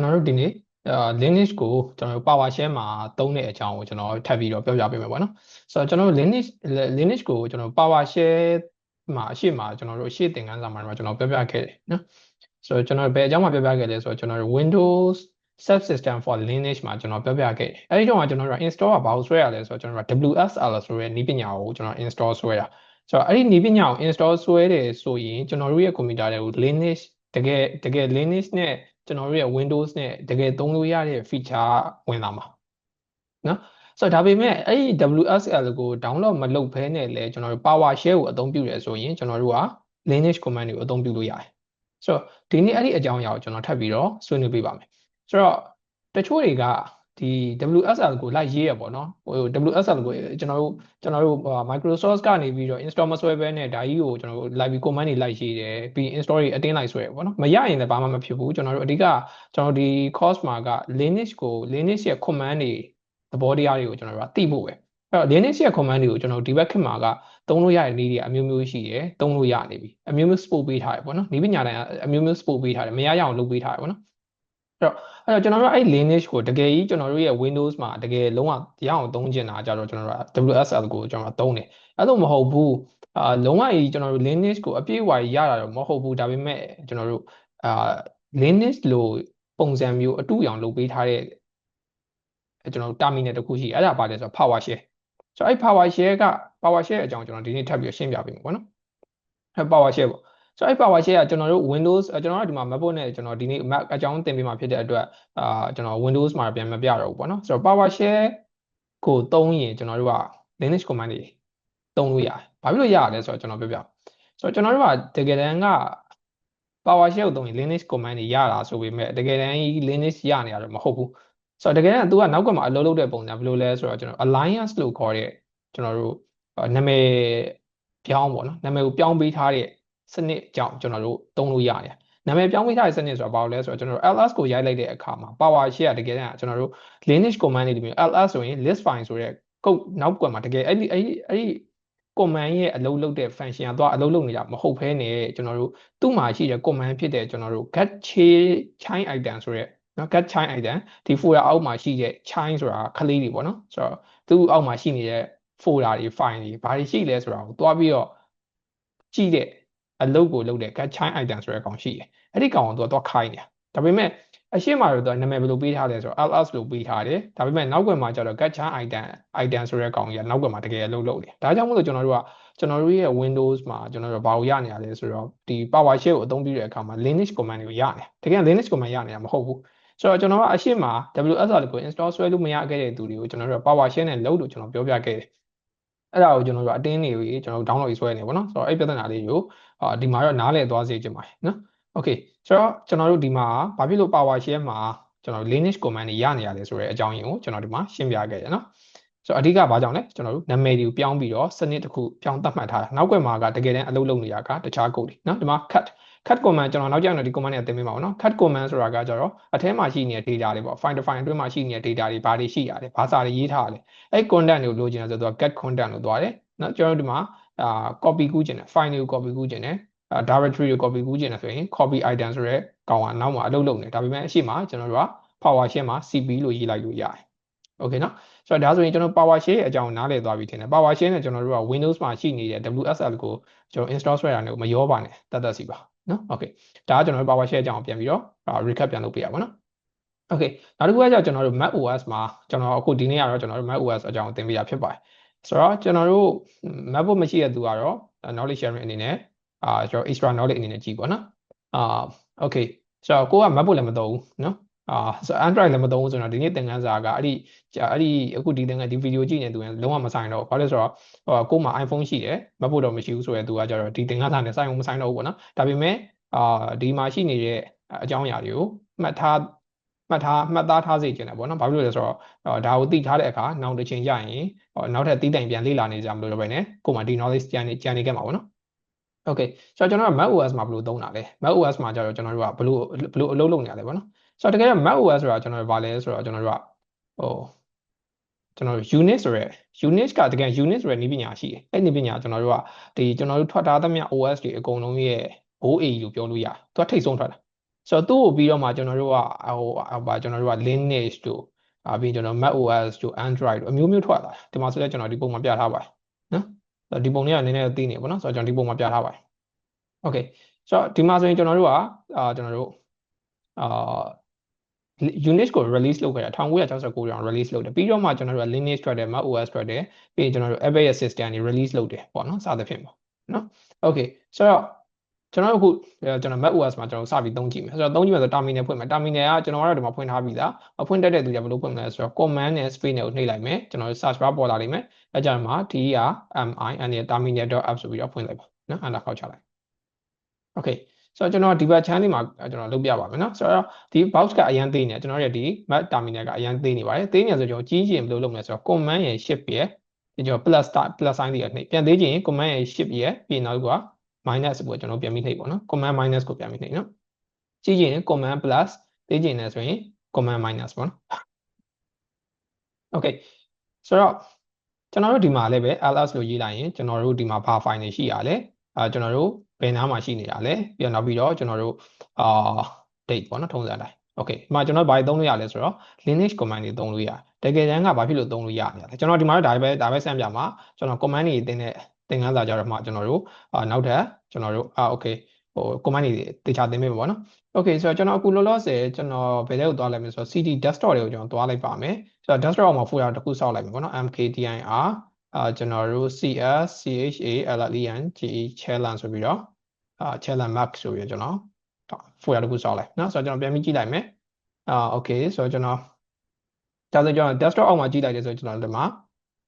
ကျွန်တော်တို့ဒီနေ့အာ Linux ကိုကျွန်တော်တို့ PowerShell မှာသုံးတဲ့အကြောင်းကိုကျွန်တော်ထပ်ပြီးတော့ပြောပြပေးမယ်ပေါ့နော်ဆိုတော့ကျွန်တော်တို့ Linux Linux ကိုကျွန်တော် PowerShell မှာအရှိမကျွန်တော်တို့အရှိသင်ခန်းစာမှာကျွန်တော်ပြောပြခဲ့တယ်နော်ဆိုတော့ကျွန်တော်ဘယ်အကြောင်းမှာပြောပြခဲ့လဲဆိုတော့ကျွန်တော်တို့ Windows subsystem for Linux မှာကျွန်တော်ပြောပြခဲ့တယ်အဲဒီတော့ကျွန်တော်တို့ install ကဘာလို့ဆွဲရလဲဆိုတော့ကျွန်တော်တို့ WSL ဆိုတဲ့နည်းပညာကိုကျွန်တော် install ဆွဲတာဆိုတော့အဲ့ဒီနည်းပညာကို install ဆွဲတယ်ဆိုရင်ကျွန်တော်တို့ရဲ့ကွန်ပျူတာတွေကို Linux တကယ်တကယ် Linux နဲ့ ကျွန်တော်တို့ရဲ့ Windows နဲ့တကယ်သုံးလို့ရတဲ့ feature ဝင်လာမှာနော်ဆိုတော့ဒါပေမဲ့အဲ့ဒီ WSL ကို download မလုပ်ဘဲနဲ့လည်းကျွန်တော်တို့ PowerShell ကိုအသုံးပြုရဆိုရင်ကျွန်တော်တို့က Linux command တွေကိုအသုံးပြုလို့ရတယ်ဆိုတော့ဒီနေ့အဲ့ဒီအကြောင်းအရာကိုကျွန်တော်ထပ်ပြီးတော့ဆွေးနွေးပေးပါမယ်ဆိုတော့တချို့တွေက ဒီ WSL ကိုလိုက်ရေးရပေါ့နော်ဟို WSL ကိုကျွန်တော်တို့ကျွန်တော်တို့ Microsoft ကနေပြီးတော့ install မဆွဲဘဲနဲ့ဒါကြီးကိုကျွန်တော်တို့ live command တွေလိုက်ရေးတယ်ပြီး install တွေအတင်းလိုက်ဆွဲရပေါ့နော်မရရင်လည်းဘာမှမဖြစ်ဘူးကျွန်တော်တို့အဓိကကျွန်တော်ဒီ course မှာက Linux ကို Linux ရဲ့ command တွေသဘောတရားတွေကိုကျွန်တော်တို့ကသိဖို့ပဲအဲ့တော့ Linux ရဲ့ command တွေကိုကျွန်တော်ဒီဘက်ခေတ်မှာကသုံးလို့ရတဲ့နည်းတွေအမျိုးမျိုးရှိတယ်သုံးလို့ရနေပြီအမျိုးမျိုး support ပေးထားတယ်ပေါ့နော်နည်းပညာတိုင်းအမျိုးမျိုး support ပေးထားတယ်မရရအောင်လုပ်ပေးထားတယ်ပေါ့နော် တော့အဲ့တော့ကျွန်တော်တို့အဲ့ Linux ကိုတကယ်ကြီးကျွန်တော်တို့ရဲ့ Windows မှာတကယ်လုံးဝရအောင်သုံးချင်တာကြတော့ကျွန်တော်တို့ WSL ကိုကျွန်တော်သုံးတယ်အဲ့လိုမဟုတ်ဘူးအာလုံးဝကြီးကျွန်တော်တို့ Linux ကိုအပြည့်အဝရတာတော့မဟုတ်ဘူးဒါပေမဲ့ကျွန်တော်တို့အာ Linux လိုပုံစံမျိုးအတူအယောင်လုပ်ပေးထားတဲ့ကျွန်တော်တို့ terminal တစ်ခုရှိအဲ့ဒါပါတယ်ဆိုတော့ PowerShell ဆိုတော့အဲ့ PowerShell က PowerShell အကြောင်းကျွန်တော်ဒီနေ့ထပ်ပြီးရှင်းပြပေးမယ်ပေါ့နော်အဲ့ PowerShell ပေါ့ ဆိုတော့အဲ့ PowerShell ကကျွန်တော်တို့ Windows ကျွန်တော်တို့ဒီမှာ MacBook နဲ့ကျွန်တော်ဒီနေ့ Mac အကြောင်းသင်ပေးမှာဖြစ်တဲ့အတွက်အာကျွန်တော် Windows မှာပြန်မပြတော့ဘူးပေါ့နော်ဆိုတော့ PowerShell ကိုသုံးရင်ကျွန်တော်တို့က Linux command တွေသုံးလို့ရတယ်။ဘာဖြစ်လို့ရလဲဆိုတော့ကျွန်တော်ပြောပြ။ဆိုတော့ကျွန်တော်တို့ကတကယ်တမ်းက PowerShell ကိုသုံးရင် Linux command တွေရတာဆိုပေမဲ့တကယ်တမ်း Linux ရနေရတော့မဟုတ်ဘူး။ဆိုတော့တကယ်တမ်း तू ကနောက်ကမှအလုပ်လုပ်တဲ့ပုံစံဘယ်လိုလဲဆိုတော့ကျွန်တော် Alliance လို့ခေါ်တဲ့ကျွန်တော်တို့နာမည်ပြောင်းပေါ့နော်။နာမည်ကိုပြောင်းပေးထားတဲ့ စနစ်ကြောင့်ကျွန်တော်တို့သုံးလို့ရတယ်နာမည်ပြောင်းပေးထားတဲ့စနစ်ဆိုတာဘာလို့လဲဆိုတော့ကျွန်တော်တို့ ls ကိုရိုက်လိုက်တဲ့အခါမှာ PowerShell ကတကယ်တမ်းကျွန်တော်တို့ Linux command တွေဒီမျိုး ls ဆိုရင် list file ဆိုတဲ့ code နောက်ကွယ်မှာတကယ်အဲ့ဒီအဲ့ဒီအဲ့ဒီ command ရဲ့အလုပ်လုပ်တဲ့ function ကတော့အလုပ်လုပ်နေတာမဟုတ်ဘဲနဲ့ကျွန်တော်တို့သူ့မှာရှိတဲ့ command ဖြစ်တဲ့ကျွန်တော်တို့ get chain item ဆိုတဲ့နော် get chain item ဒီ folder အောက်မှာရှိတဲ့ chain ဆိုတာခလေးတွေပေါ့နော်ဆိုတော့သူ့အောက်မှာရှိနေတဲ့ folder တွေ file တွေဘာတွေရှိလဲဆိုတာကိုတွားပြီးတော့ကြည့်တဲ့ အလုပ်ကိုလုပ်တဲ့ get chain item ဆိုတဲ့ကောင်ရှိတယ်အဲ့ဒီကောင်ကိုသူကတော့ခိုင်းနေတာဒါပေမဲ့အရှိမတော့နာမည်ဘယ်လိုပေးထားလဲဆိုတော့ ls လို့ပေးထားတယ်ဒါပေမဲ့နောက်ွယ်မှာကျတော့ get chain item item ဆိုတဲ့ကောင်ကြီးကနောက်ွယ်မှာတကယ်အလုပ်လုပ်တယ်ဒါကြောင့်မို့လို့ကျွန်တော်တို့ကကျွန်တော်တို့ရဲ့ Windows မှာကျွန်တော်တို့ဘာကိုရနေရလဲဆိုတော့ဒီ PowerShell ကိုအသုံးပြုတဲ့အခါမှာ Linux command တွေကိုရနေတကယ် Linux command ရနေတာမဟုတ်ဘူးဆိုတော့ကျွန်တော်ကအရှိမ WSL ကို install ဆွဲလို့မရခဲ့တဲ့သူတွေကိုကျွန်တော်တို့ PowerShell နဲ့လုပ်လို့ကျွန်တော်ပြောပြခဲ့တယ်အဲ့ဒါကိုကျွန်တော်တို့အတင်းနေပြီးကျွန်တော်တို့ download ဆွဲနေပေါ့နော်ဆိုတော့အဲ့ပြဿနာလေးကို အာဒီမှာတော့နားလည်သွားစေချင်ပါတယ်နော် okay ဆိုတော့ကျွန်တော်တို့ဒီမှာဘာဖြစ်လို့ power share မှာကျွန်တော် lineage command တွေရနေရတယ်ဆိုတဲ့အကြောင်းရင်းကိုကျွန်တော်ဒီမှာရှင်းပြခဲ့ရနော်ဆိုတော့အဓိကဘာကြောင့်လဲကျွန်တော်တို့နာမည်တွေကိုပြောင်းပြီးတော့စနစ်တစ်ခုပြောင်းသတ်မှတ်ထားတာနောက်ကွယ်မှာကတကယ်တမ်းအလုပ်လုပ်နေရတာကတခြားကုတ်တွေနော်ဒီမှာ cut cut command ကျွန်တော်နောက်ကြောင်တော့ဒီ command နဲ့အသိပေးပါဦးနော် cut command ဆိုတာကကျတော့အထဲမှာရှိနေတဲ့ data တွေပေါ့ find to find အတွင်းမှာရှိနေတဲ့ data တွေဘာတွေရှိရလဲဘာစာတွေရေးထားရလဲအဲ့ content တွေကိုလိုချင်တယ်ဆိုတော့ cut content လို့သွားတယ်နော်ကျွန်တော်တို့ဒီမှာ အာ copy ကူးခြင်းတယ် file တွေကို copy ကူးခြင်းတယ် directory ကို copy ကူးခြင်းတယ်ဆိုရင် copy item ဆိုရဲကောင်ကနောက်မှာအလုပ်လုပ်နေဒါပေမဲ့အရှိမကျွန်တော်တို့က PowerShell မှာ CP လို့ရေးလိုက်လို့ရတယ်။ Okay နော်ဆိုတော့ဒါဆိုရင်ကျွန်တော် PowerShell ရဲ့အကြောင်းနားလည်သွားပြီထင်တယ် PowerShell နဲ့ကျွန်တော်တို့က Windows မှာရှိနေတဲ့ WSL ကိုကျွန်တော် install ဆွဲတာနဲ့မရောပါနဲ့တတ်တတ်စီပါနော် Okay ဒါကကျွန်တော်တို့ PowerShell အကြောင်းပြန်ပြီးတော့ recap ပြန်လုပ်ပေးရပါနော် Okay နောက်တစ်ခုကကျကျွန်တော်တို့ Mac OS မှာကျွန်တော်အခုဒီနေ့ကတော့ကျွန်တော်တို့ Mac OS အကြောင်းသင်ပေးရဖြစ်ပါတယ် ဆိုတော့ကျွန်တော်တို့ MacBook မရှိတဲ့သူကတော့ knowledge sharing အနေနဲ့အာကျွန်တော် extra knowledge အနေနဲ့ကြည့်ပေါ့နော်အာ okay ဆိုတော့ကိုက MacBook လည်းမသုံးဘူးနော်အာဆို Android လည်းမသုံးဘူးဆိုတော့ဒီနေ့သင်ခန်းစာကအဲ့ဒီအဲ့ဒီအခုဒီသင်ခန်းဒီဗီဒီယိုကြည့်နေသူရင်လုံးဝမဆိုင်တော့ဘာလို့ဆိုတော့ဟိုကိုမှ iPhone ရှိတယ် MacBook တော့မရှိဘူးဆိုရဲသူကကြတော့ဒီသင်ခန်းစာနဲ့ဆိုင်အောင်မဆိုင်တော့ဘူးပေါ့နော်ဒါပေမဲ့အာဒီမှာရှိနေတဲ့အကြောင်းအရာတွေကိုမှတ်ထား မှတ်ထားမှတ်သားထားစေချင်တယ်ပေါ့နော်ဘာဖြစ်လို့လဲဆိုတော့ဒါကိုသိထားတဲ့အခါနောက်တစ်ချိန်ကျရင်နောက်ထပ်တီးတိုင်ပြန်လေ့လာနေကြမလို့တော့ပဲねကိုမှဒီ knowledge ကြံနေကြံနေခဲ့မှာပေါ့နော် Okay ဆိုတော့ကျွန်တော်က Mac OS မှာဘယ်လိုသုံးတာလဲ Mac OS မှာကျတော့ကျွန်တော်တို့ကဘယ်လိုဘယ်လိုအလုပ်လုပ်နေရလဲပေါ့နော်ဆိုတော့တကယ်တော့ Mac OS ဆိုတာကျွန်တော်တို့ဗာလဲဆိုတော့ကျွန်တော်တို့ကဟိုကျွန်တော်တို့ unit ဆိုရဲ unit ကတကယ် unit ဆိုရဲနည်းပညာရှိတယ်အဲ့နည်းပညာကျွန်တော်တို့ကဒီကျွန်တော်တို့ထွက်ထားသမျှ OS တွေအကုန်လုံးရဲ့ OA လို့ပြောလို့ရတယ်သူကထိတ်ဆုံးထွက်တာ ဆိုတော့သူ့ကိုပြီးတော့မှကျွန်တော်တို့ကဟိုဟာကျွန်တော်တို့က Linux တို့အပြီးကျွန်တော် macOS တို့ Android တို့အမျိုးမျိုးထွက်လာတယ်ဒီမှာဆိုလဲကျွန်တော်ဒီပုံမှာပြထားပါတယ်နော်ဒီပုံလေးကနည်းနည်းသိနေပါနော်ဆိုတော့ကျွန်တော်ဒီပုံမှာပြထားပါတယ် Okay ဆိုတော့ဒီမှာဆိုရင်ကျွန်တော်တို့ကအာကျွန်တော်တို့အာ Unix ကို release လုပ်ခဲ့တာ1969ကျောင်း release လုပ်တယ်ပြီးတော့မှကျွန်တော်တို့က Linux ထွက်တယ် Mac OS ထွက်တယ်ပြီးရင်ကျွန်တော်တို့ Apple ရဲ့ system တွေ release လုပ်တယ်ပေါ့နော်စသဖြင့်ပေါ့နော် Okay ဆိုတော့ ကျွန်တော်တို့အခုကျွန်တော် Mac OS မှာကျွန်တော်စပြီးသုံးကြည့်မယ်ဆိုတော့သုံးကြည့်မယ်ဆို terminal ဖွင့်မယ် terminal ကကျွန်တော်ကတော့ဒီမှာဖွင့်ထားပြီးသားအဖွင့်တက်တဲ့သူကဘယ်လိုဖွင့်မလဲဆိုတော့ command နဲ့ space နဲ့ကိုနှိပ်လိုက်မယ်ကျွန်တော်တို့ search bar ပေါ်လာလိမ့်မယ်အဲကြမှာ d r m i n terminal.app ဆိုပြီးတော့ဖွင့်လိုက်ပါနော် enter ခောက်ချလိုက် Okay ဆိုတော့ကျွန်တော်ဒီဘက် channel မှာကျွန်တော်လုပ်ပြပါမယ်နော်ဆိုတော့ဒီ box ကအရင်သေးနေကျွန်တော်ရဲ့ဒီ Mac terminal ကအရင်သေးနေပါတယ်သေးနေဆိုကျွန်တော်ကြီးရင်ဘယ်လိုလုပ်မလဲဆိုတော့ command ရဲ့ shift ရဲ့ဒီကျွန်တော် plus plus sign တွေနှိပ်ပြန်သေးချင် command ရဲ့ shift ရဲ့ပြီးနောက်က minus ကိုကျွန်တော်ပြန်ပြီးနှိပ်ပေါ့နော် command minus ကိုပြန်ပြီးနှိပ်နော်ကြီးရင် command plus သေးချင်တယ်ဆိုရင် command minus ပေါ့နော် okay ဆိုတော့ကျွန်တော်တို့ဒီမှာလည်းပဲ ls လို့ရေးလိုက်ရင်ကျွန်တော်တို့ဒီမှာဘာ file တွေရှိရလဲအဲကျွန်တော်တို့ဘယ်နားမှာရှိနေတာလဲပြီးတော့နောက်ပြီးတော့ကျွန်တော်တို့အာ date ပေါ့နော်ထုံးစံတိုင်း okay ဒီမှာကျွန်တော်ဘာတွေသုံးလို့ရလဲဆိုတော့ Linux command တွေသုံးလို့ရတယ်တကယ်တမ်းကဘာဖြစ်လို့သုံးလို့ရလဲကျွန်တော်ဒီမှာဒါပဲဒါပဲစမ်းပြမှာကျွန်တော် command တွေတင်တဲ့ သင်ခန်းစာကြတော့မှကျွန်တော်တို့အာနောက်ထပ်ကျွန်တော်တို့အာ okay ဟို command တွေတေချာသင်ပေးမှာပေါ့နော် okay ဆိုတော့ကျွန်တော်အခုလောလောဆယ်ကျွန်တော်ဘယ်တဲ့ကိုသွားလိုက်မလဲဆိုတော့ CD desktop တွေကိုကျွန်တော်သွားလိုက်ပါမယ်ဆိုတော့ desktop မှာ folder တစ်ခုစောက်လိုက်မယ်ပေါ့နော် mkdir အာကျွန်တော်တို့ cs chalen ge challenge ဆိုပြီးတော့အာ challenge max ဆိုပြီးတော့ကျွန်တော် folder တစ်ခုစောက်လိုက်နော်ဆိုတော့ကျွန်တော်ပြန်ပြီးကြည့်လိုက်မယ်အာ okay ဆိုတော့ကျွန်တော်ဒါဆိုကျွန်တော် desktop အောက်မှာကြည့်လိုက်တယ်ဆိုတော့ကျွန်တော်ဒီမှာ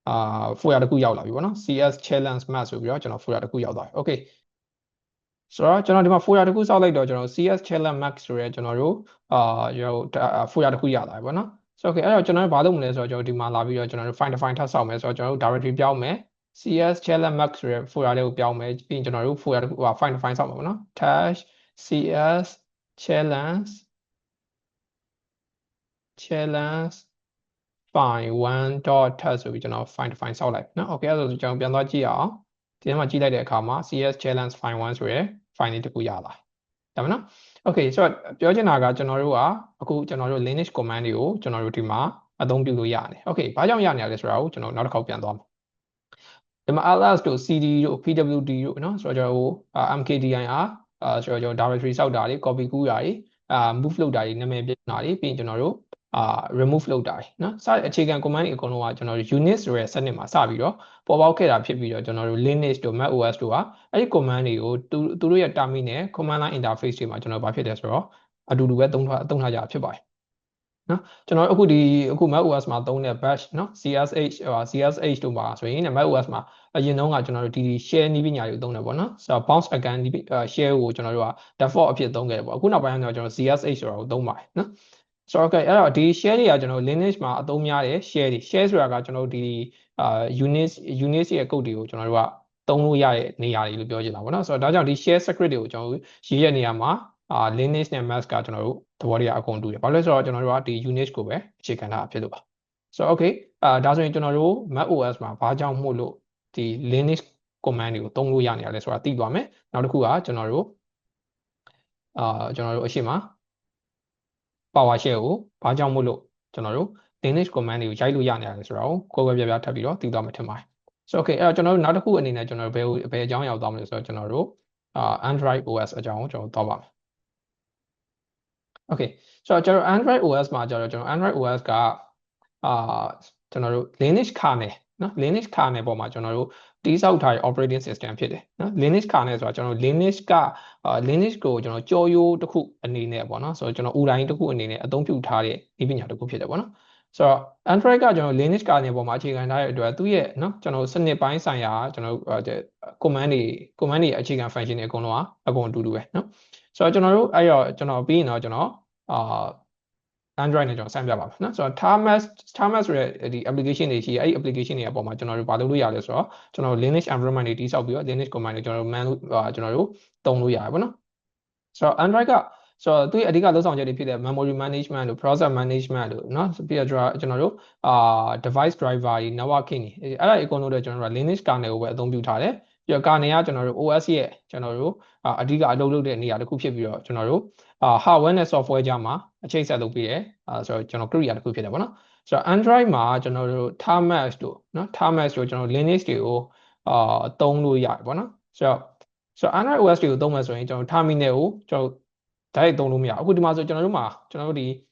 အာ folder တစ်ခုရောက်လာပြီပေါ့နော် cs challenge max ဆိုပြီးတော့ကျွန်တော် folder တစ်ခုရောက်သွားပြီ okay ဆိုတော့ကျွန်တော်ဒီမှာ folder တစ်ခုစောက်လိုက်တော့ကျွန်တော် cs challenge max ဆိုရဲကျွန်တော်တို့အာရော folder တစ်ခုရလာပြီပေါ့နော်ဆိုတော့ okay အဲ့တော့ကျွန်တော်တို့ဘာလုပ်မလဲဆိုတော့ကျွန်တော်ဒီမှာလာပြီးတော့ကျွန်တော်တို့ find define ထပ်ဆောက်မယ်ဆိုတော့ကျွန်တော်တို့ directory ပြောင်းမယ် cs challenge max ဆိုရဲ folder လေးကိုပြောင်းမယ်ပြီးရင်ကျွန်တော်တို့ folder တစ်ခုဟို find define ဆောက်မှာပေါ့နော် dash cs challenge challenge file 1.test ဆိုပြီးကျွန်တော် find define ဆောက်လိုက်နော် okay အဲ့ဒါဆိုကျွန်တော်ပြန်သွားကြည့်အောင်ဒီထဲမှာကြည့်လိုက်တဲ့အခါမှာ cs challenge file 1ဆိုရဲ file လေးတစ်ခုရလာဒါမှနော် okay ဆိုတော့ပြောချင်တာကကျွန်တော်တို့ကအခုကျွန်တော်တို့ Linux command တွေကိုကျွန်တော်တို့ဒီမှာအသုံးပြုလို့ရတယ် okay ဘာကြောင့်ရနေရလဲဆိုတာကိုကျွန်တော်နောက်တစ်ခေါက်ပြန်သွားမယ်ဒီမှာ ls တို့ cd တို့ pwd တို့เนาะဆိုတော့ကျွန်တော်တို့ mkdir အာဆိုတော့ကျွန်တော် directory စောက်တာတွေ copy ကူးတာတွေအာ move လုပ်တာတွေနာမည်ပြတာတွေပြီးရင်ကျွန်တော်တို့ အာ remove လုပ်တာနော်စအခြေခံ command တွေအကုန်လုံးကကျွန်တော်တို့ unit ဆိုတဲ့စနစ်မှာစပြီးတော့ပေါ်ပေါက်ခဲ့တာဖြစ်ပြီးတော့ကျွန်တော်တို့ linux တို့ mac os တို့ကအဲ့ဒီ command တွေကိုသူသူတို့ရဲ့ terminal နဲ့ command line interface တွေမှာကျွန်တော်ဗာဖြစ်တယ်ဆိုတော့အတူတူပဲသုံးထားအသုံးထားကြတာဖြစ်ပါတယ်နော်ကျွန်တော်အခုဒီအခု mac os မှာသုံးတဲ့ bash နော် csh csh တို့မှာဆိုရင် mac os မှာအရင်တုန်းကကျွန်တော်တို့ဒီ share နည်းပညာတွေကိုသုံးတယ်ပေါ့နော်ဆိုတော့ bounce again share ကိုကျွန်တော်တို့က default အဖြစ်သုံးခဲ့တယ်ပေါ့အခုနောက်ပိုင်းကျတော့ကျွန်တော် csh ဆိုတာကိုသုံးပါတယ်နော် ဆိုတော့ okay အဲ့တော့ဒီ share တွေကကျွန်တော် Linux မှာအသုံးများတယ် share တွေ share ဆိုတာကကျွန်တော်တို့ဒီအာ unit unit ရဲ့ code တွေကိုကျွန်တော်တို့ကသုံးလို့ရတဲ့နေရာတွေလို့ပြောချင်တာပေါ့နော်ဆိုတော့ဒါကြောင့်ဒီ share script တွေကိုကျွန်တော်တို့ရေးရတဲ့နေရာမှာအာ Linux နဲ့ Mac ကကျွန်တော်တို့သဘောတရားအကုန်တူတယ်ဘာလို့လဲဆိုတော့ကျွန်တော်တို့ကဒီ Unix ကိုပဲအခြေခံထားဖြစ်လို့ပါဆိုတော့ okay အာဒါဆိုရင်ကျွန်တော်တို့ Mac OS မှာဘာကြောင့်မို့လို့ဒီ Linux command တွေကိုသုံးလို့ရနေရလဲဆိုတာသိသွားမယ်နောက်တစ်ခုကကျွန်တော်တို့အာကျွန်တော်တို့အရှိမ PowerShell ကိုဘာကြောင့်မို့လို့ကျွန်တော်တို့ Linux command တွေကိုရိုက်လို့ရနေရတယ်ဆိုတာကိုကိုယ်ပဲပြပြထပ်ပြီးတော့သိသွားမှာထင်ပါတယ်ဆိုတော့ okay အဲ့တော့ကျွန်တော်တို့နောက်တစ်ခုအနေနဲ့ကျွန်တော်တို့ဘယ်ဘယ်အကြောင်းရောက်သွားမလဲဆိုတော့ကျွန်တော်တို့အာ Android OS အကြောင်းကိုကျွန်တော်သွားပါမယ် Okay ဆိုတော့ကျွန်တော် Android OS မှာကျတော့ကျွန်တော် Android OS ကအာကျွန်တော်တို့ Linux kernel နော် Linux kernel ပေါ်မှာကျွန်တော်တို့ တိစောက်ထားတဲ့ operating system ဖြစ်တယ်နော် Linux kernel ဆိုတာကျွန်တော် Linux ကအာ Linux ကိုကျွန်တော်ကြော်ရိုးတစ်ခုအနေနဲ့ပေါ့နော်ဆိုတော့ကျွန်တော် URI တစ်ခုအနေနဲ့အသုံးပြုထားတဲ့ဤပညာတစ်ခုဖြစ်တယ်ပေါ့နော်ဆိုတော့ Android ကကျွန်တော် Linux kernel ပေါ်မှာအခြေခံထားတဲ့အတွက်သူ့ရဲ့နော်ကျွန်တော်စနစ်ပိုင်းဆိုင်ရာကျွန်တော် command တွေ command တွေအခြေခံ function တွေအကုန်လုံးကအကုန်အတူတူပဲနော်ဆိုတော့ကျွန်တော်တို့အဲ့တော့ကျွန်တော်ပြီးရင်တော့ကျွန်တော်အာ Android နဲ့ကျွန်တော်ဆန်းပြပါမယ်နော်ဆိုတော့ Thermos Thermos ဆိုတဲ့ဒီ application တွေရှိအဲ့ဒီ application တွေအပေါ်မှာကျွန်တော်တို့ဘာလုပ်လို့ရလဲဆိုတော့ကျွန်တော် Linux environment တွေတိစောက်ပြီးတော့ Linux command တွေကျွန်တော်တို့ man ကျွန်တော်တို့သုံးလို့ရတယ်ပေါ့နော်ဆိုတော့ Android ကဆိုတော့သူ့ရဲ့အဓိကလုပ်ဆောင်ချက်တွေဖြစ်တဲ့ memory management တို့ process management တို့เนาะပြီးတော့ကျွန်တော်တို့အာ device driver တွေ networking တွေအဲ့ဒါအကုန်လုံးတွေကျွန်တော်တို့ Linux kernel ကိုပဲအသုံးပြုထားတယ် ပြီးတော့ကနေကကျွန်တော်တို့ OS ရဲ့ကျွန်တော်တို့အာအဓိကအလုပ်လုပ်တဲ့နေရာတစ်ခုဖြစ်ပြီးတော့ကျွန်တော်တို့အာ hardware နဲ့ software ကြားမှာအချိတ်ဆက်လုပ်ပြီးတယ်အာဆိုတော့ကျွန်တော် Korea တစ်ခုဖြစ်တယ်ပေါ့နော်ဆိုတော့ Android မှာကျွန်တော်တို့ Thermax တို့နော် Thermax တို့ကျွန်တော် Linux တွေကိုအာသုံးလို့ရတယ်ပေါ့နော်ဆိုတော့ဆိုတော့ Android OS တွေကိုသုံးမယ်ဆိုရင်ကျွန်တော် terminal ကိုကျွန်တော် direct သုံးလို့မရအခုဒီမှာဆိုကျွန်တော်တို့မှာကျွန်တော်တို့ဒီအာ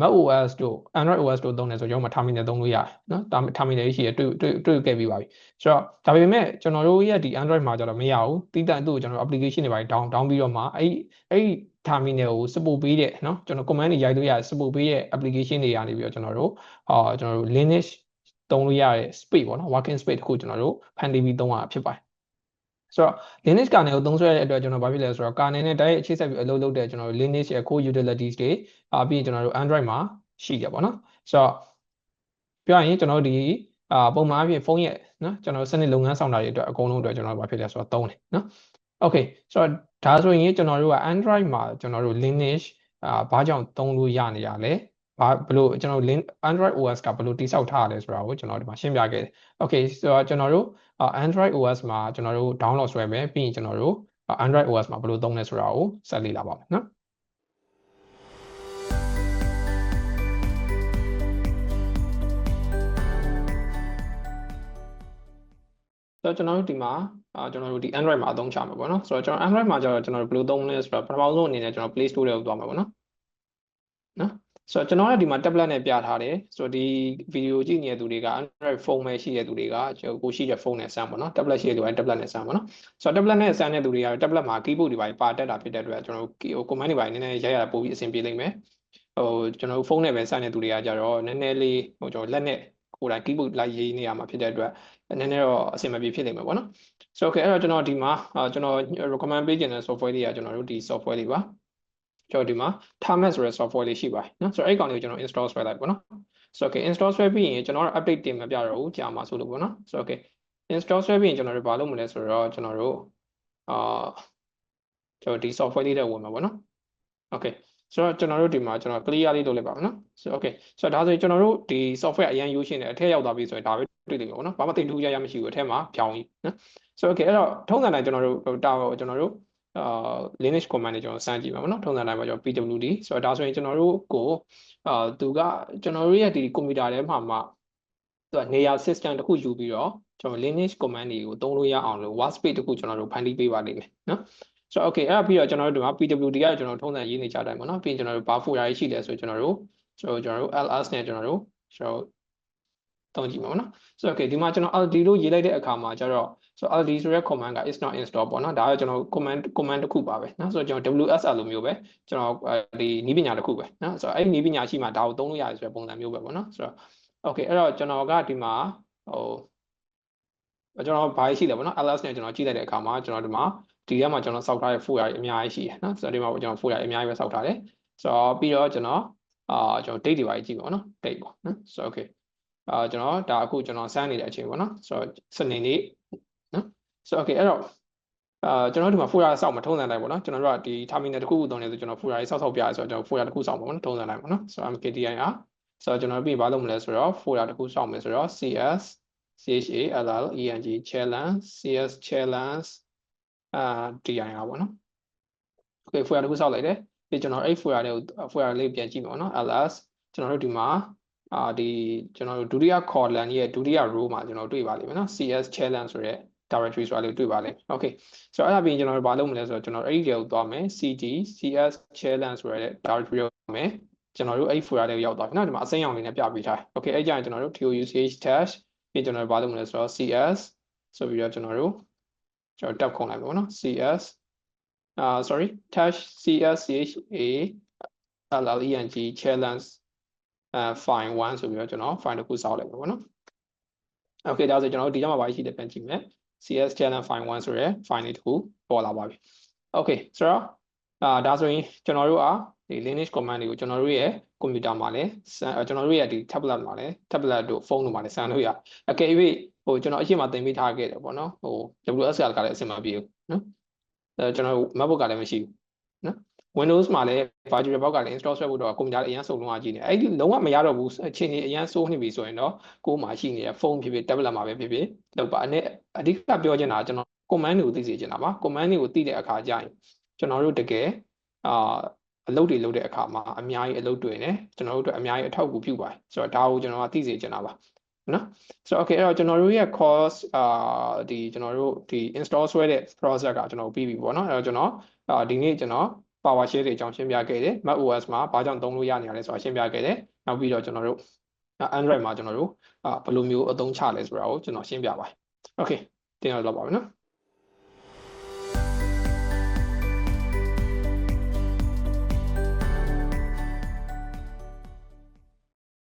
Mac OS တို့ Android OS တို့သုံးတယ်ဆိုကျွန်တော်မှ terminal သုံးလို့ရတယ်နော် terminal ရှိရတွေ့တွေ့တွေ့ခဲ့ပြီးပါပြီဆိုတော့ဒါပေမဲ့ကျွန်တော်တို့ရဲ့ဒီ Android မှာကျတော့မရဘူးတိတန့်သူ့ကိုကျွန်တော် application တွေပါ down down ပြီးတော့မှအဲ့အဲ့ terminal ကို support ပေးတဲ့နော်ကျွန်တော် command တွေရိုက်လို့ရတယ် support ပေးတဲ့ application တွေကနေပြီးတော့ကျွန်တော်တို့အာကျွန်တော်တို့ Linux သုံးလို့ရတဲ့ space ပေါ့နော် working space တခုကျွန်တော်တို့ဖန်တီးပြီးသုံးရတာဖြစ်ပါတယ် ဆိုတော့ Linux kernel ကိုသုံးစွဲတဲ့အတွက်ကျွန်တော်ဘာဖြစ်လဲဆိုတော့ kernel နဲ့တိုက်ရိုက်အခြေဆက်ပြီးအလုပ်လုပ်တဲ့ကျွန်တော်တို့ Linux ရဲ့ core utilities တွေအာပြီးရင်ကျွန်တော်တို့ Android မှာရှိတယ်ပေါ့နော်ဆိုတော့ပြောရရင်ကျွန်တော်တို့ဒီအာပုံမှန်အဖြစ်ဖုန်းရဲ့နော်ကျွန်တော်စနစ်လုပ်ငန်းဆောင်တာတွေအတွက်အကုန်လုံးအတွက်ကျွန်တော်ဘာဖြစ်လဲဆိုတော့သုံးတယ်နော် Okay ဆိုတော့ဒါဆိုရင်ကျွန်တော်တို့က Android မှာကျွန်တော်တို့ Linux အာဘာကြောင့်သုံးလို့ရနေရလဲဘာဘလို့ကျွန်တော် Lin Android OS ကဘလို့တိစောက်ထားရလဲဆိုတာကိုကျွန်တော်ဒီမှာရှင်းပြခဲ့တယ်။ Okay ဆိုတော့ကျွန်တော်တို့ Android OS မှာကျွန်တော်တို့ download ဆွဲမယ်ပြီးရင်ကျွန်တော်တို့ Android OS မှာဘလို့သုံးလဲဆိုတာကိုဆက်လေ့လာပါမယ်နော်ဆိုတော့ကျွန်တော်တို့ဒီမှာအာကျွန်တော်တို့ဒီ Android မှာအသုံးချမှာပေါ့နော်ဆိုတော့ကျွန်တော် Android မှာကျတော့ကျွန်တော်တို့ဘယ်လိုသုံးလဲဆိုတော့ပထမဆုံးအနေနဲ့ကျွန်တော် Play Store ထဲကိုသွားမှာပေါ့နော်နော် ဆိုတော့ကျွန်တော်ကဒီမှာ tablet နဲ့ပြထားတယ်ဆိုတော့ဒီဗီဒီယိုကြည့်နေတဲ့သူတွေက Android phone ပဲရှိတဲ့သူတွေကကိုရှိတဲ့ဖုန်းနဲ့ဆန်းပေါ့နော် tablet ရှိတဲ့သူက tablet နဲ့ဆန်းပေါ့နော်ဆိုတော့ tablet နဲ့ဆန်းတဲ့သူတွေက tablet မှာ keyboard တွေပါပါတက်တာဖြစ်တဲ့အတွက်ကျွန်တော်တို့ဟို command တွေပါနည်းနည်းရရပို့ပြီးအဆင်ပြေလိမ့်မယ်ဟိုကျွန်တော်တို့ဖုန်းနဲ့ပဲဆန်းတဲ့သူတွေကကြတော့နည်းနည်းလေးဟိုကျွန်တော်လက်နဲ့ကိုယ်တိုင် keyboard လိုက်ရေးနေရမှာဖြစ်တဲ့အတွက်နည်းနည်းတော့အဆင်မပြေဖြစ်လိမ့်မယ်ပေါ့နော်ဆိုတော့ okay အဲ့တော့ကျွန်တော်ဒီမှာကျွန်တော် recommend ပေးခြင်းတဲ့ software တွေကကျွန်တော်တို့ဒီ software တွေပါ ကျွန်တော်ဒီမှာ Thermos ဆိုတဲ့ software လေးရှိပါတယ်နော်ဆိုတော့အဲ့ကောင်လေးကိုကျွန်တော် install ဆွဲလိုက်ပေါ့နော်ဆိုတော့ okay install ဆွဲပြီးရင်ကျွန်တော်တို့ update တင်မပြတော့ဘူးကြာမှာဆိုလို့ပေါ့နော်ဆိုတော့ okay install ဆွဲပြီးရင်ကျွန်တော်တို့ဘာလုပ်မလဲဆိုတော့ကျွန်တော်တို့အာကျွန်တော်ဒီ software လေးတွေဝင်မှာပေါ့နော် okay ဆိုတော့ကျွန်တော်တို့ဒီမှာကျွန်တော် clear လေးလုပ်လိုက်ပါမယ်နော်ဆိုတော့ okay ဆိုတော့ဒါဆိုရင်ကျွန်တော်တို့ဒီ software အရင်ယူရှင်းတယ်အထက်ရောက်သွားပြီဆိုရင်ဒါပဲတွေ့လိမ့်မယ်ပေါ့နော်ဘာမှတိတ်ထူးခြားရမရှိဘူးအထက်မှာဖြောင်းကြီးနော်ဆိုတော့ okay အဲ့တော့ထုံးစံတိုင်းကျွန်တော်တို့တာကျွန်တော်တို့ အာ Linux command တွေကျွန်တော်စမ်းကြည့်ပါမယ်နော်ထုံးစံတိုင်းမှာကျွန်တော် pwd ဆိုတော့ဒါဆိုရင်ကျွန်တော်တို့ကိုအာသူကကျွန်တော်တို့ရဲ့ဒီကွန်ပျူတာထဲမှာမှသူကနေရာ system တစ်ခုယူပြီးတော့ကျွန်တော် Linux command တွေကိုသုံးလို့ရအောင်လို့ workspace တစ်ခုကျွန်တော်တို့ဖန်တီးပေးပါလိမ့်မယ်နော်ဆိုတော့ okay အဲ့ဒါပြီးတော့ကျွန်တော်တို့ဒီမှာ pwd ကကျွန်တော်ထုံးစံရေးနေကြတိုင်းပေါ့နော်ပြီးရင်ကျွန်တော်တို့ဘာ folder ရှိလဲဆိုကျွန်တော်တို့ကျွန်တော်ကျွန်တော်တို့ ls နဲ့ကျွန်တော်တို့ကျွန်တော်တုံးကြည့်မှာပေါ့နော်ဆိုတော့ okay ဒီမှာကျွန်တော် ld လို့ရေးလိုက်တဲ့အခါမှာကျတော့ ဆိုတော့ ld ဆိုတဲ့ command က is not install ပေါ့နော်ဒါကကျွန်တော် command command တစ်ခုပါပဲနော်ဆိုတော့ကျွန်တော် wsr လိုမျိုးပဲကျွန်တော်ဒီနည်းပညာတစ်ခုပဲနော်ဆိုတော့အဲ့ဒီနည်းပညာရှိမှဒါကိုသုံးလို့ရတယ်ဆိုတဲ့ပုံစံမျိုးပဲပေါ့နော်ဆိုတော့ okay အဲ့တော့ကျွန်တော်ကဒီမှာဟိုကျွန်တော်ဘာရှိလဲပေါ့နော် ls နဲ့ကျွန်တော်ကြည့်လိုက်တဲ့အခါမှာကျွန်တော်ဒီမှာဒီထဲမှာကျွန်တော်စောက်ထားတဲ့ folder တွေအများကြီးရှိတယ်နော်ဆိုတော့ဒီမှာကျွန်တော် folder အများကြီးပဲစောက်ထားတယ်ဆိုတော့ပြီးတော့ကျွန်တော်အာကျွန်တော် date တွေပါကြည့်ပါနော် date ပေါ့နော်ဆိုတော့ okay အာကျွန်တော်ဒါအခုကျွန်တော်စမ်းနေတဲ့အချိန်ပေါ့နော်ဆိုတော့စနေနေ့ နော်ဆိုတော့ okay အဲ့တော့အာကျွန်တော်ဒီမှာ folder စောက်မထုံးစံတိုင်းပေါ့နော်ကျွန်တော်တို့ကဒီ terminal တစ်ခုခုသုံးနေဆိုကျွန်တော် folder ကြီးစောက်စောက်ပြရဆိုတော့ကျွန်တော် folder တစ်ခုစောက်ပါပေါ့နော်ထုံးစံတိုင်းပေါ့နော်ဆိုတော့ mkdir ဆိုတော့ကျွန်တော်ပြီးဘာလုပ်မလဲဆိုတော့ folder တစ်ခုစောက်မယ်ဆိုတော့ cs chall eng challenge cs challenge အာ dir ပါနော် okay folder တစ်ခုစောက်လိုက်တယ်ပြီးကျွန်တော်အဲ့ folder လေးကို folder လေးပြန်ကြည့်မယ်နော် ls ကျွန်တော်တို့ဒီမှာအာဒီကျွန်တော်တို့ဒုတိယ column ရဲ့ဒုတိယ row မှာကျွန်တော်တွေ့ပါလိမ့်မယ်နော် cs challenge ဆိုတဲ့ directory ဆိုတာလေးတွေ့ပါလိမ့်မယ် okay ဆိုတော့အဲ့ဒါပြီးကျွန်တော်တို့ဘာလုပ်မလဲဆိုတော့ကျွန်တော်အဲ့ဒီတွေကိုသွားမယ် cd cs challenge ဆိုတဲ့ directory ကိုမယ်ကျွန်တော်တို့အဲ့ folder လေးကိုရောက်သွားပြီနော်ဒီမှာအစိမ်းရောင်လေးနဲ့ပြပေးထား okay အဲ့ကြရင်ကျွန်တော်တို့ tuch dash ပြီးကျွန်တော်တို့ဘာလုပ်မလဲဆိုတော့ cs ဆိုပြီးတော့ကျွန်တော်တို့ကျွန်တော် tab ခုံလိုက်ပါဘောနော် cs အာ sorry dash cs cha lleng challenge အဲ file 1ဆိုပြီးတော့ကျွန်တော် file တစ်ခုစောက်လိုက်ပါဘောနော် okay ဒါဆိုကျွန်တော်တို့ဒီကြမှာဘာရှိတယ်ပြန်ကြည့်မယ် cs challenge file 1ဆိုရယ် file လေးတစ်ခုပေါ်လာပါပြီ okay ဆိုတော့အာဒါဆိုရင်ကျွန်တော်တို့อ่ะဒီ Linux command တွေကိုကျွန်တော်တို့ရဲ့ကွန်ပျူတာမှာလည်းကျွန်တော်တို့ရဲ့ဒီ tablet မှာလည်း tablet တို့ဖုန်းတို့မှာလည်းစမ်းလို့ရအကယ်၍ဟိုကျွန်တော်အရှိမသင်ပေးထားခဲ့တယ်ပေါ့နော်ဟို WS ကလည်းအဆင်မပြေဘူးနော်အဲကျွန်တော် MacBook ကလည်းမရှိဘူးနော် Windows မှာလည်း Virtual Box ကလည်း install ဆွဲဖို့တော့ကွန်ပျူတာလည်းအရင်ဆုံးလုံးဝကြည့်နေအဲ့ဒီလုံးဝမရတော့ဘူးအချိန်ကြီးအရင်စိုးနေပြီဆိုရင်တော့ကိုယ်မှာရှိနေတဲ့ဖုန်းဖြစ်ဖြစ် tablet မှာပဲဖြစ်ဖြစ်လောက်ပါအနေအဓိကပြောချင်တာကျွန်တော် command တွေကိုသိစေချင်တာပါ command တွေကိုသိတဲ့အခါကျရင်ကျွန်တော်တို့တကယ်အာအလုပ်တွေလုပ်တဲ့အခါမှာအများကြီးအလုပ်တွေနဲ့ကျွန်တော်တို့အတွက်အများကြီးအထောက်အကူပြုပါတယ်ဆိုတော့ဒါကိုကျွန်တော်ကသိစေချင်တာပါနော်ဆိုတော့ okay အဲ့တော့ကျွန်တော်တို့ရဲ့ course အာဒီကျွန်တော်တို့ဒီ install ဆွဲတဲ့ process ကကျွန်တော်ပြီးပြီပေါ့နော်အဲ့တော့ကျွန်တော်အာဒီနေ့ကျွန်တော် PowerShell တွေအကြောင်းရှင်းပြခဲ့တယ် macOS မှာဘာကြောင့်သုံးလို့ရနေရလဲဆိုတာရှင်းပြခဲ့တယ်နောက်ပြီးတော့ကျွန်တော်တို့ Android မှာကျွန်တော်တို့အာဘယ်လိုမျိုးအသုံးချလဲဆိုတာကိုကျွန်တော်ရှင်းပြပါတယ် okay တင်ရတော့ပါပြီနော်